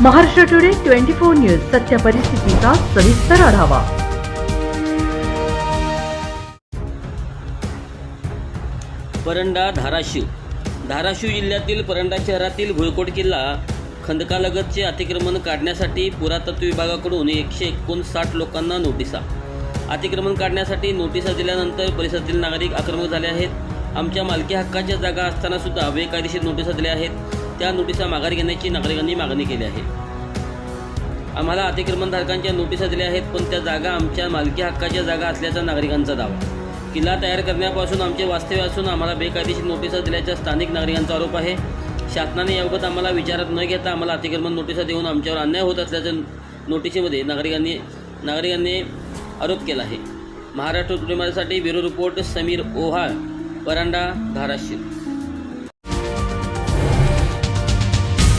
Maharashtra today twenty four news सत्य परिस्थितीचा सविस्तर आढावा. परंडा धाराशिव. धाराशिव जिल्ह्यातील परंडा शहरातील भुळकोट किल्ला खंदकालगतचे अतिक्रमण काढण्यासाठी पुरातत्व विभागाकडून एकशे एकोणसाठ लोकांना नोटिसा. अतिक्रमण काढण्यासाठी नोटिसा दिल्यानंतर परिसरातील नागरिक आक्रमक झाले आहेत. आमच्या मालकी हक्काच्या जागा असताना सुद्धा बेकायदेशीर नोटिसा दिल्या आहेत. त्या नोटिसा माघार घेण्याची नागरिकांनी मागणी केली आहे. आम्हाला अतिक्रमणधारकांच्या नोटिसा दिल्या आहेत पण त्या जागा आमच्या मालकी हक्काच्या जागा असल्याचा नागरिकांचा दावा. किल्ला तयार करण्यापासून आमचे वास्तव्य असून आम्हाला बेकायदेशीर नोटिसा दिल्याचा स्थानिक नागरिकांचा आरोप आहे. शासनाने याबाबत आम्हाला विचारात न घेता आम्हाला अतिक्रमण नोटिसा देऊन आमच्यावर अन्याय होत असल्याचं नोटिसीमध्ये नागरिकांनी नागरिकांनी आरोप केला आहे. महाराष्ट्र कुटुंबासाठी ब्युरो रिपोर्ट समीर ओहाळ परांडा धाराशिव.